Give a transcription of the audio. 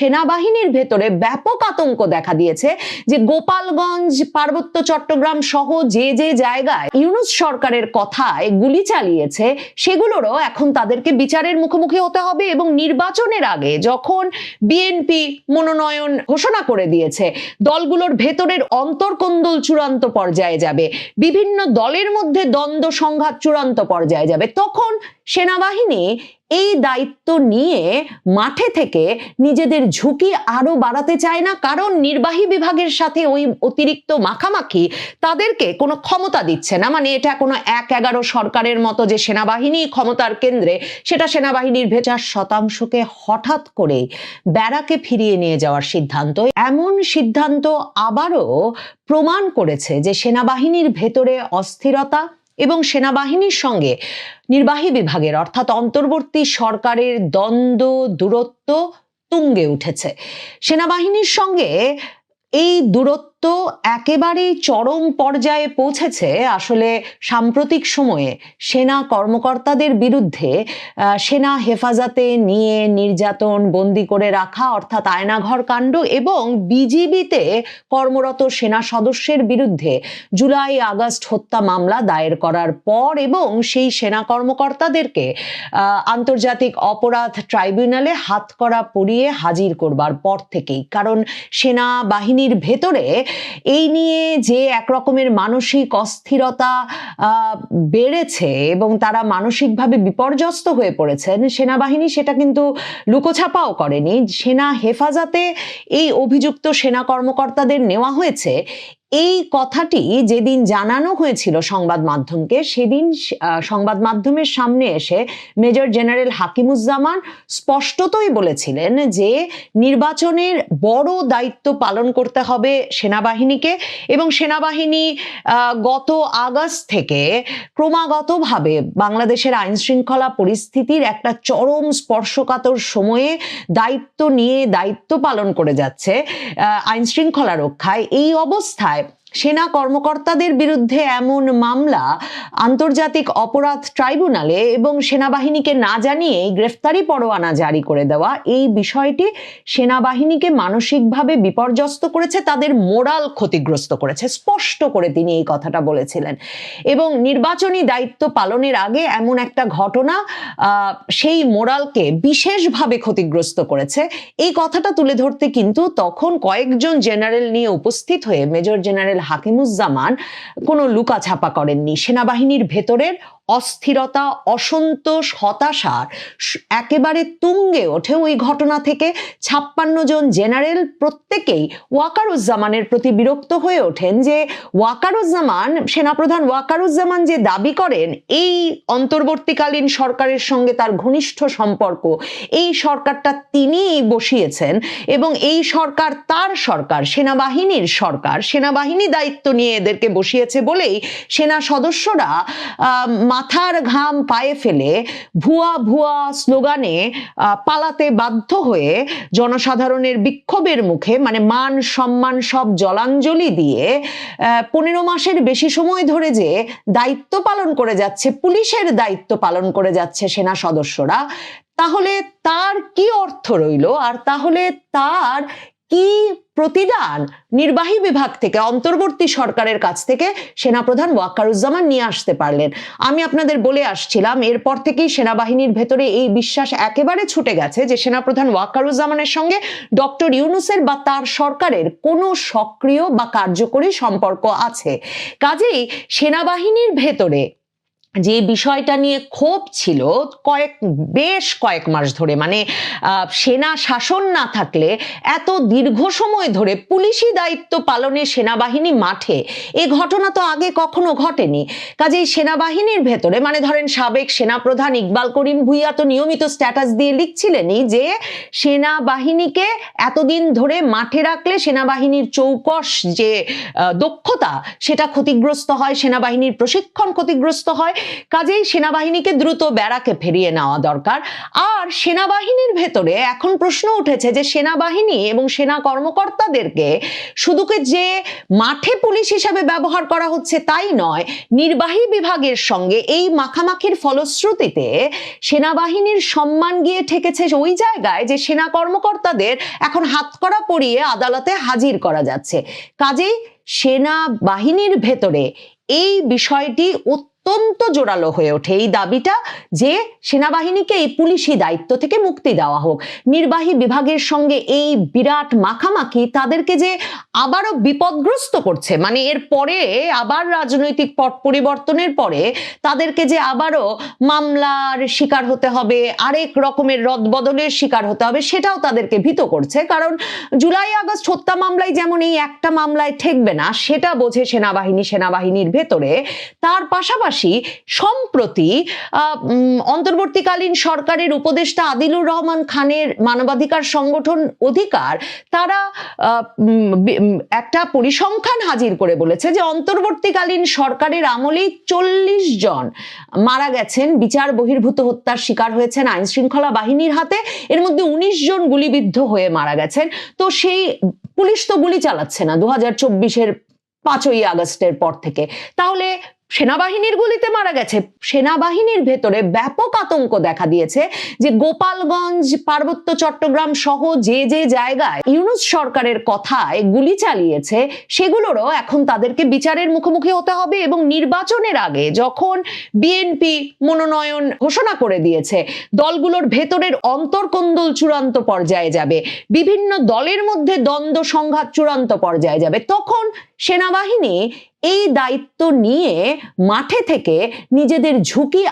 সেনাবাহিনীর ভেতরে ব্যাপক আতঙ্ক দেখা দিয়েছে যে গোপালগঞ্জ, পার্বত্য, চট্টগ্রাম সহ যে যে জায়গায় ইউনুস সরকারের কথায় গুলি চালিয়েছে, সেগুলোরও এখন তাদেরকে বিচারের মুখোমুখি হতে হবে এবং নির্বাচনের আগে যখন বিএনপি মনোনয়ন ঘোষণা করে দিয়েছে, দলগুলোর ভেতরের অন্তর্কন্দল চূড়ান্ত পর্যায়ে যাবে। বিভিন্ন দলের মধ্যে দ্বন্দ্ব সংঘাত চূড়ান্ত পর্যায়ে যাবে। তখন সেনাবাহিনী এই দায়িত্ব নিয়ে মাঠে থেকে নিজেদের ঝুঁকি আরও বাড়াতে চায় না, কারণ নির্বাহী বিভাগের সাথে ওই অতিরিক্ত মাখামাখি তাদেরকে কোনো ক্ষমতা দিচ্ছে না। মানে এটা কোনো এক এগারো সরকারের মতো যে সেনাবাহিনী ক্ষমতার কেন্দ্রে, সেটা সেনাবাহিনীর ভেচার শতাংশকে হঠাৎ করে ব্যারাকে ফিরিয়ে নিয়ে যাওয়ার সিদ্ধান্ত। এমন সিদ্ধান্ত আবারও প্রমাণ করেছে যে সেনাবাহিনীর ভেতরে অস্থিরতা এবং সেনাবাহিনীর সঙ্গে নির্বাহী বিভাগের, অর্থাৎ অন্তর্বর্তী সরকারের দ্বন্দ্ব, দূরত্ব তুঙ্গে উঠেছে। সেনাবাহিনীর সঙ্গে এই দূরত্ব একেবারেই চরম পর্যায়ে পৌঁছেছে আসলে সাম্প্রতিক সময়ে সেনা কর্মকর্তাদের বিরুদ্ধে সেনা হেফাজতে নিয়ে নির্যাতন বন্দি করে রাখা অর্থাৎ আয়নাঘর কাণ্ড এবং বিজিবিতে কর্মরত সেনা সদস্যের বিরুদ্ধে জুলাই আগস্ট হত্যা মামলা দায়ের করার পর এবং সেই সেনা কর্মকর্তাদেরকে আন্তর্জাতিক অপরাধ ট্রাইব্যুনালে হাতকড়া পরিয়ে হাজির করবার পর থেকেই। কারণ সেনা বাহিনীর ভেতরে এই নিয়ে যে একরকমের মানসিক অস্থিরতা বেড়েছে এবং তারা মানসিকভাবে বিপর্যস্ত হয়ে পড়েছেন, সেনাবাহিনী সেটা কিন্তু লুকোছাপাও করেনি। সেনা হেফাজতে এই অভিযুক্ত সেনা কর্মকর্তাদের নেওয়া হয়েছে। এই কথাটি যেদিন জানানো হয়েছিল সংবাদ মাধ্যমকে, সেদিন সংবাদ মাধ্যমের সামনে এসে মেজর জেনারেল হাকিমুজ্জামান স্পষ্টতই বলেছিলেন যে নির্বাচনের বড় দায়িত্ব পালন করতে হবে সেনাবাহিনীকে এবং সেনাবাহিনী গত আগস্ট থেকে ক্রমাগতভাবে বাংলাদেশের আইন শৃঙ্খলা পরিস্থিতির একটা চরম স্পর্শকাতর সময়ে দায়িত্ব নিয়ে দায়িত্ব পালন করে যাচ্ছে আইন শৃঙ্খলা রক্ষায়। এই অবস্থায় সেনা কর্মকর্তাদের বিরুদ্ধে এমন মামলা, আন্তর্জাতিক অপরাধ ট্রাইব্যুনালে এবং সেনাবাহিনীকে না জানিয়ে গ্রেফতারি পরোয়ানা জারি করে দেওয়া, এই বিষয়টি সেনাবাহিনীকে মানসিকভাবে বিপর্যস্ত করেছে, তাদের মোরাল ক্ষতিগ্রস্ত করেছে, স্পষ্ট করে তিনি এই কথাটা বলেছিলেন। এবং নির্বাচনী দায়িত্ব পালনের আগে এমন একটা ঘটনা সেই মোরালকে বিশেষভাবে ক্ষতিগ্রস্ত করেছে। এই কথাটা তুলে ধরতে কিন্তু তখন কয়েকজন জেনারেল নিয়ে উপস্থিত হয়ে, মেজর জেনারেল হাকিমুজ্জামান কোনো লুকাছাপা করেননি। সেনাবাহিনীর ভেতরের অস্থিরতা, অসন্তোষ হতাশার একেবারে তুঙ্গে ওঠে ওই ঘটনা থেকে। ছাপ্পান্ন জন জেনারেল প্রত্যেকেই ওয়াকারুজ্জামানের প্রতি বিরক্ত হয়ে ওঠেন যে ওয়াকারুজ্জামান, সেনাপ্রধান ওয়াকারুজ্জামান যে দাবি করেন, এই অন্তর্বর্তীকালীন সরকারের সঙ্গে তার ঘনিষ্ঠ সম্পর্ক, এই সরকারটা তিনিই বসিয়েছেন এবং এই সরকার তার সরকার, সেনাবাহিনীর সরকার, সেনাবাহিনী দায়িত্ব নিয়ে এদেরকে বসিয়েছে বলেই সেনা সদস্যরা মাথার ঘাম পায়ে ফেলে ভুয়া ভুয়া স্লোগানে পালাতে বাধ্য হয়ে জনসাধারণের বিক্ষোভের মুখে মানে মান সম্মান সব জলাঞ্জলি দিয়ে পনেরো মাসের বেশি সময় ধরে যে দায়িত্ব পালন করে যাচ্ছে, পুলিশের দায়িত্ব পালন করে যাচ্ছে সেনা সদস্যরা, তাহলে তার কি অর্থ রইল? আর তাহলে তার কি প্রতিদান নির্বাহী বিভাগ থেকে, অন্তর্বর্তী সরকারের কাছ থেকে সেনাপ্রধান ওয়াকারুজ্জামান নিয়ে আসতে পারলেন? আমি আপনাদের বলে আসছিলাম, এরপর থেকেই সেনাবাহিনীর ভেতরে এই বিশ্বাস একেবারে ছুটে গেছে যে সেনাপ্রধান ওয়াকারুজ্জামানের সঙ্গে ডক্টর ইউনুসের বা তার সরকারের কোনো সক্রিয় বা কার্যকরী সম্পর্ক আছে। কাজেই সেনাবাহিনীর ভেতরে যে বিষয়টা নিয়ে ক্ষোভ ছিল কয়েক, বেশ কয়েক মাস ধরে মানে সেনা শাসন না থাকলে এত দীর্ঘ সময় ধরে পুলিশি দায়িত্ব পালনে সেনাবাহিনী মাঠে, এ ঘটনা তো আগে কখনো ঘটেনি। কাজেই সেনাবাহিনীর ভেতরে মানে ধরেন সাবেক সেনাপ্রধান ইকবাল করিম ভুইয়া তো নিয়মিত স্ট্যাটাস দিয়ে লিখছিলেনই যে সেনাবাহিনীকে এতদিন ধরে মাঠে রাখলে সেনাবাহিনীর চৌকস যে দক্ষতা, সেটা ক্ষতিগ্রস্ত হয়, সেনাবাহিনীর প্রশিক্ষণ ক্ষতিগ্রস্ত হয় কাজেই সেনাবাহিনীকে দ্রুত ব্যারাকে ফিরিয়ে নেওয়া দরকার। আর সেনাবাহিনীর ভেতরে এখন প্রশ্ন উঠেছে যে সেনাবাহিনী এবং সেনা কর্মকর্তাদেরকে শুধুকে যে মাঠে পুলিশ হিসাবে ব্যবহার করা হচ্ছে তাই নয়, নির্বাহী বিভাগের সঙ্গে এই মাখামাখির ফলশ্রুতিতে সেনাবাহিনীর সম্মান গিয়ে ঠেকেছে ওই জায়গায় যে সেনা কর্মকর্তাদের এখন হাতকড়া পরিয়ে আদালতে হাজির করা যাচ্ছে। কাজেই সেনাবাহিনীর ভেতরে এই বিষয়টি অত্যন্ত জোরালো হয়ে ওঠে। এই দাবিটা যে সেনাবাহিনীকে এই পুলিশি দায়িত্ব থেকে মুক্তি দেওয়া হোক। নির্বাহী বিভাগের সঙ্গে এই বিরাট মাখামাখি তাদেরকে যে আবারও বিপদগ্রস্ত করছে মানে এর পরে আবার রাজনৈতিক পট পরিবর্তনের পরে তাদেরকে যে আবারও মামলার শিকার হতে হবে, আরেক রকমের রদবদলের শিকার হতে হবে, সেটাও তাদেরকে ভীত করছে। কারণ জুলাই, আগস্ট হত্যা মামলায় যেমন এই একটা মামলায় ঠেকবে না, সেটা বোঝে সেনাবাহিনী, সেনাবাহিনীর ভেতরে। তার পাশাপাশি সম্প্রতি আহ, অন্তর্বর্তীকালীন সরকারের উপদেষ্টা আদিলুর রহমান খানের মানবাধিকার সংগঠন অধিকার তারা একটা পরিসংখ্যান হাজির করে বলেছে যে অন্তর্বর্তীকালীন সরকারের আমলেই চল্লিশ জন মারা গেছেন বিচার বহির্ভূত হত্যার শিকার হয়েছেন আইন শৃঙ্খলা বাহিনীর হাতে এর মধ্যে উনিশ জন গুলিবিদ্ধ হয়ে মারা গেছেন। তো সেই পুলিশ তো গুলি চালাচ্ছে না দু হাজার চব্বিশের পাঁচই আগস্টের পর থেকে। তাহলে সেনাবাহিনীর গুলিতে মারা গেছে। সেনাবাহিনীর ভেতরে ব্যাপক আতঙ্ক দেখা দিয়েছে যে গোপালগঞ্জ, পার্বত্য চট্টগ্রাম সহ যে যে জায়গায় ইউনুস সরকারের কথায় গুলি চালিয়েছে, সেগুলোরও এখন তাদেরকে বিচারের মুখোমুখি হতে হবে এবং নির্বাচনের আগে যখন বিএনপি মনোনয়ন ঘোষণা করে দিয়েছে, দলগুলোর ভেতরের অন্তর্কন্দল চূড়ান্ত পর্যায়ে যাবে। বিভিন্ন দলের মধ্যে দ্বন্দ্ব সংঘাত চূড়ান্ত পর্যায়ে যাবে। তখন সেনাবাহিনী এই দায়িত্ব নিয়ে মাঠে থেকে নিজেদের ঝুঁকি